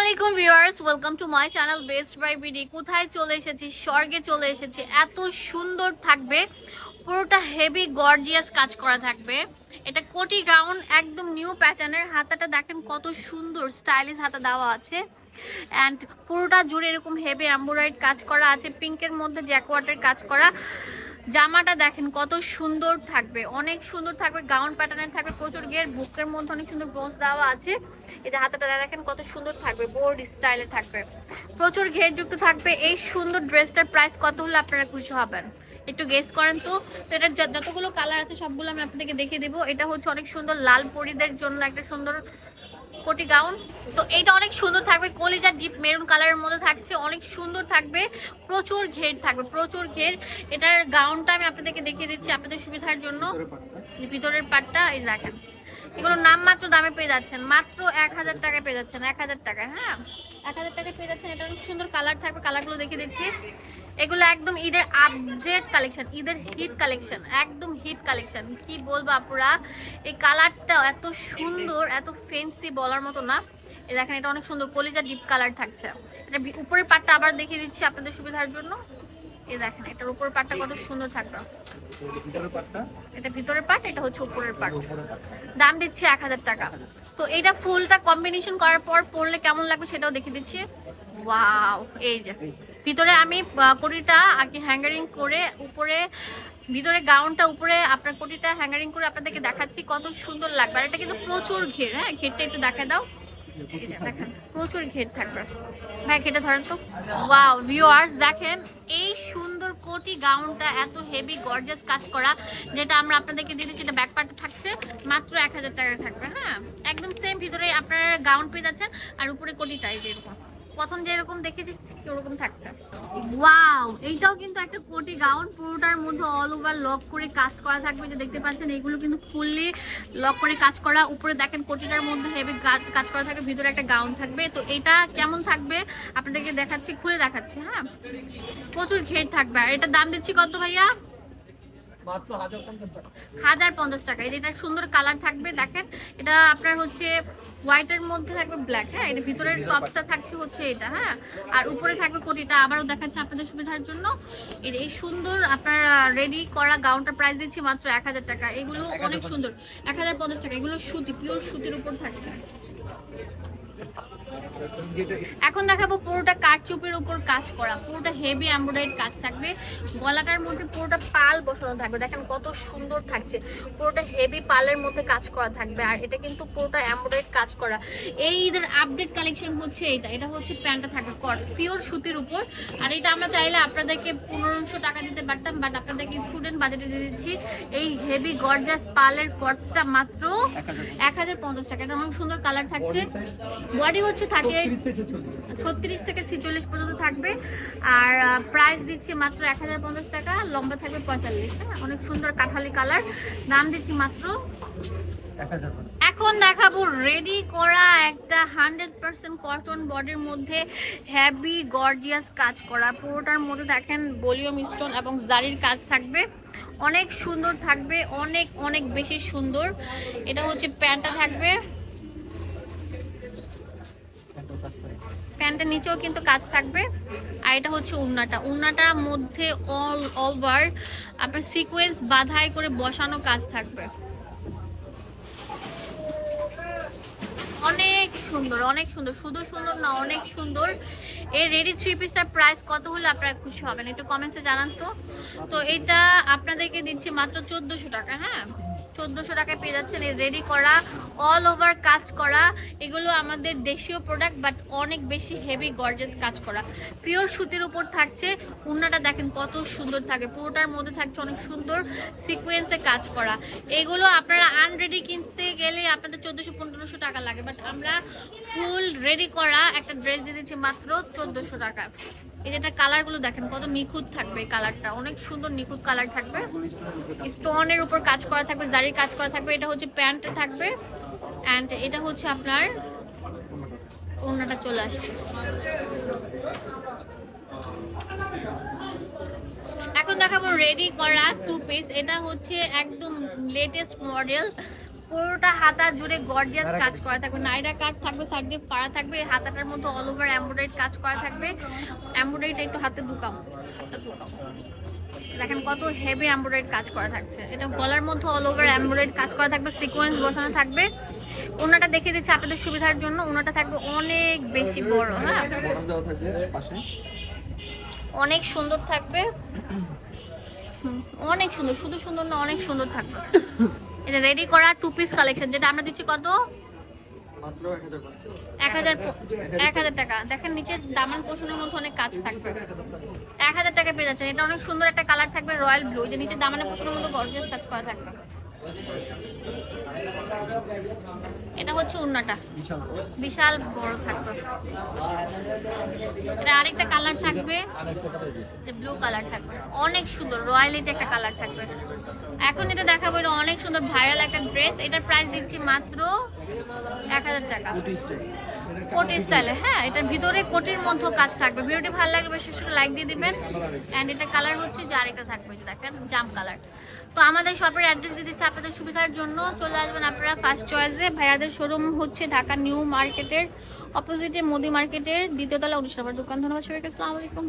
আলাইকুম viewers welcome to my channel best buy BD কোথায় চলে এসেছি? স্বর্গে চলে এসেছি। এত সুন্দর থাকবে। পুরোটা হেভি গর্জিয়াস কাজ করা থাকবে। এটা কোটি গাউন একদম নিউ প্যাটার্নের হাতাটা দেখেন কত সুন্দর স্টাইলিশ হাতা দেওয়া আছে। অ্যান্ড পুরোটা জুড়ে এরকম হেভি এম্ব্রয়েড কাজ করা আছে। পিঙ্কের মধ্যে জ্যাকওয়াটের কাজ করা। জামাটা দেখেন কত সুন্দর থাকবে, অনেক সুন্দর থাকবে গাউন প্যাটার্নের থাকবে, প্রচুর গিয়ে বুকের মধ্যে অনেক সুন্দর বোস দেওয়া আছে। যে হাতাটা দেখেন কত সুন্দর থাকবে বোর্ড স্টাইলে থাকবে। প্রচুর ঘের যুক্ত থাকবে, এই সুন্দর ড্রেসটার প্রাইস কত হলে আপনারা খুশি হবেন? একটু গেস করেন তো। এটার যত- যতগুলো কালার আছে সবগুলো আমি আপনাদেরকে দেখিয়ে দেবো। এটা হচ্ছে অনেক সুন্দর লাল পরিদের জন্য একটা সুন্দর কোটি গাউন। তো এইটা অনেক সুন্দর থাকবে। কলিজা ডিপ মেরুন কালারের মধ্যে থাকছে অনেক সুন্দর থাকবে। প্রচুর ঘের থাকবে প্রচুর ঘের। এটার গাউনটা আমি আপনাদেরকে দেখিয়ে দিচ্ছি আপনাদের সুবিধার জন্য। ভিতরের পাটটা? এই দেখেন। এগুলো নাম মাত্র দামে পেয়ে যাচ্ছেন। মাত্র এক হাজার টাকায় পেয়ে যাচ্ছেন এক হাজার টাকায় হ্যাঁ? এক হাজার টাকায় পেয়ে যাচ্ছেন। এটা অনেক সুন্দর কালার থাকবে। কালারগুলো দেখিয়ে দিচ্ছি। এগুলো একদম ঈদের আপডেট কালেকশন ঈদের হিট কালেকশন একদম হিট কালেকশন কি বলব আপুরা? এই কালারটা এত সুন্দর, এত ফেন্সি বলার মতো না। দেখেন, এটা অনেক সুন্দর কলিজা ডিপ কালার থাকছে। এটা উপরের পাটটা আবার দেখিয়ে দিচ্ছি আপনাদের সুবিধার জন্য। এই দেখেন, এটার উপরের পাটটা কত সুন্দর থাকবে এটা ভিতরের পাট, এটা হচ্ছে উপরের পাট। দাম দিচ্ছি এক হাজার টাকা। তো এটা ফুলটা কম্বিনেশন করার পর পরলে কেমন লাগবে সেটাও দেখিয়ে দিচ্ছি। ওয়াও, এই যে। ভিতরে আমি কোটিটা আগে হ্যাঙ্গারিং করে উপরে, ভিতরে গাউনটা উপরে আপনার কোটিটা হ্যাঙ্গারিং করে আপনাদেরকে দেখাচ্ছি কত সুন্দর লাগবে। আর এটা কিন্তু প্রচুর ঘের হ্যাঁ? ঘেরটা একটু দেখা দাও। প্রচুর ঘের থাকবে। ঘেরটা ধরেন তো। ওয়াও দেখেন, এই সুন্দর কোটি গাউনটা এত হেভি কাজ করা, যেটা আমরা আপনাদেরকে দিচ্ছি এটা থাকছে, মাত্র এক হাজার টাকা থাকবে হ্যাঁ? একদম সেম আপনারা গাউন আর উপরে যেরকম প্রথম যেরকম দেখেছি, ঠিক ওরকম থাকছে। ওয়াও, এইটাও কিন্তু একটা কোটি গাউন, পুরোটার মধ্যে অল ওভার লক করে কাজ করা থাকবে। যে দেখতে পাচ্ছেন, এইগুলো কিন্তু ফুললি লক করে কাজ করা। উপরে দেখেন, কোটিটার মধ্যে হেভি কাজ করা থাকবে, ভিতরে একটা গাউন থাকবে। তো এটা কেমন থাকবে? আপনাদেরকে দেখাচ্ছি, খুলে দেখাচ্ছি হ্যাঁ? প্রচুর ঘের থাকবে। আর এটার দাম দিচ্ছি কত ভাইয়া? হাজার পঞ্চাশ টাকা। এই যে এটা সুন্দর কালার থাকবে দেখেন। এটা আপনার হচ্ছে হোয়াইটের মধ্যে থাকবে ব্ল্যাক হ্যাঁ? এটা ভিতরের টপসটা থাকছে হচ্ছে এটা হ্যাঁ? আর উপরে থাকবে কোটিটা। আবারও দেখাচ্ছে আপনাদের সুবিধার জন্য। এই এই সুন্দর আপনার রেডি করা গাউনটার প্রাইস দিচ্ছি মাত্র এক হাজার টাকা। এগুলো অনেক সুন্দর। এক হাজার পঞ্চাশ টাকা। এগুলো সুতি পিওর সুতির উপর থাকছে। এখন দেখাবো পুরোটা কারচুপির উপর কাজ করা পুরোটা হেভি এমব্রয়ডারি কাজ থাকবে। গলাটার মধ্যে পুরোটা পাল বসানো থাকবে দেখেন কত সুন্দর থাকছে। পুরোটা হেভি পালের মধ্যে কাজ করা থাকবে আর এটা কিন্তু পুরোটা এমব্রয়ডারি কাজ করা। এই ঈদের আপডেট কালেকশন হচ্ছে এটা এটা হচ্ছে প্যান্টটা থাকবে কট পিওর সুতির উপর। আর এটা আমরা চাইলে আপনাদেরকে পনেরোশো টাকা দিতে পারতাম বাট আপনাদেরকে স্টুডেন্ট বাজেটে দিয়ে দিচ্ছি। এই হেভি গর্জাস পালের কটসটা মাত্র এক হাজার এক হাজার পঞ্চাশ টাকা এটা অনেক সুন্দর কালার থাকছে। বডি হচ্ছে থার্টি ছত্রিশ থেকে ছিচল্লিশ পর্যন্ত থাকবে। আর প্রাইস দিচ্ছি মাত্র এক হাজার পঞ্চাশ টাকা লম্বা থাকবে পঁয়তাল্লিশ। হ্যাঁ অনেক সুন্দর কাঠালি কালার দাম দিচ্ছি মাত্র এখন দেখাবো রেডি করা একটা হান্ড্রেড পার্সেন্ট কটন বডির মধ্যে হ্যাভি গর্জিয়াস কাজ করা। পুরোটার মধ্যে দেখেন বলিও মিশ্রণ এবং জারির কাজ থাকবে। অনেক সুন্দর থাকবে অনেক অনেক বেশি সুন্দর। এটা হচ্ছে প্যান্টটা থাকবে। প্যান্টের নিচেও কিন্তু কাজ থাকবে। আর এটা হচ্ছে উন্নাটা উন্নাটার মধ্যে অল ওভার আপনার সিকোয়েন্স বাধাই করে বসানো কাজ থাকবে। অনেক সুন্দর অনেক সুন্দর। শুধু সুন্দর না, অনেক সুন্দর। এই রেডি থ্রি পিসটার প্রাইস কত হলে আপনারা খুশি হবেন? একটু কমেন্টসে জানান তো। তো এটা আপনাদেরকে দিচ্ছি মাত্র চোদ্দোশো টাকা হ্যাঁ? চোদ্দোশো টাকায় পেয়ে যাচ্ছেন। রেডি করা অল ওভার কাজ করা, এগুলো আমাদের দেশীয় প্রোডাক্ট বাট অনেক বেশি হেভি গর্জেস কাজ করা। পিওর সুতির উপর থাকছে, উন্নাটা দেখেন কত সুন্দর থাকে। পুরোটার মধ্যে থাকছে অনেক সুন্দর সিকোয়েন্সে কাজ করা। এগুলো আপনারা আনরেডি কিনতে গেলে আপনাদের চোদ্দোশো, পনেরোশো টাকা লাগে বাট আমরা ফুল রেডি করা একটা ড্রেস দিয়ে দিচ্ছি মাত্র চোদ্দোশো টাকা। এই যেটা কালারগুলো দেখেন, কত নিখুঁত থাকবে কালারটা অনেক সুন্দর নিখুঁত কালার থাকবে। স্টোনের উপর কাজ করা থাকবে, দাড়ির কাজ করা থাকবে, এটা হচ্ছে প্যান্ট থাকবে। অ্যান্ড এটা হচ্ছে আপনার ওড়নাটা চলে আসছে। এখন দেখাবো রেডি করা টু পিস এটা হচ্ছে একদম লেটেস্ট মডেল পুরোটা হাতা জুড়ে গর্জিয়াস কাজ করা থাকবে। নাইরা কাট থাকবে সাইড দিয়ে পাড়া থাকবে হাতাটার মধ্যে অল ওভার এমব্রয়ডারি কাজ করা থাকবে। এমব্রয়ডারিটা একটু হাতে ঢুকাও হাতে ঢুকাও। দেখেন কত হেভি এমব্রয়ডারি কাজ করা থাকছে। এটা গলার মধ্যে অল ওভার এমব্রয়ডারি কাজ করা থাকবে সিকোয়েন্স বসানো থাকবে। ওনাটা দেখে দিচ্ছি আপনাদের সুবিধার জন্য। ওনাটা থাকবে অনেক বেশি বড় হ্যাঁ? অনেক সুন্দর থাকবে। অনেক সুন্দর শুধু সুন্দর না অনেক সুন্দর থাকবে। এটা রেডি করা টু পিস কালেকশন যেটা আমরা দিচ্ছি কত? এক হাজার এক হাজার টাকা। দেখেন নিচে দামান পোষণের মধ্যে অনেক কাজ থাকবে। এক হাজার টাকা পেয়ে যাচ্ছেন। এটা অনেক সুন্দর একটা কালার থাকবে রয়্যাল ব্লু যে নিচে দামানের পোষণের মধ্যে গর্জিয়াস কাজ করা থাকবে। এটা হচ্ছে উন্নাটা। বিশাল বড়। থাকবে এটা আরেকটা কালার থাকবে। ব্লু কালার থাকবে। অনেক সুন্দর রয়্যালিটি একটা কালার থাকবে। এখন যেটা দেখাবো এটা অনেক সুন্দর ভাইরাল একটা ড্রেস এটার প্রাইস দিচ্ছি মাত্র এক হাজার টাকা। কোটি স্টাইলে। হ্যাঁ এটার ভিতরে কোটির মধ্যে কাজ থাকবে। ভিডিওটি ভালো লাগবে বিশেষ করে লাইক দিয়ে দিবেন। অ্যান্ড এটা কালার হচ্ছে যে আরেকটা থাকবে দেখেন জাম কালার তো আমাদের শপের অ্যাড্রেস দিয়ে দিচ্ছি আপনাদের সুবিধার জন্য চলে আসবেন আপনারা ফার্স্ট চয়েসে ভাইয়াদের শোরুম হচ্ছে ঢাকা নিউ মার্কেটের অপোজিটে মোদি মার্কেটের দ্বিতীয়তলা উনিশ নম্বর দোকান। ধন্যবাদ সবাইকে, আসসালামু আলাইকুম।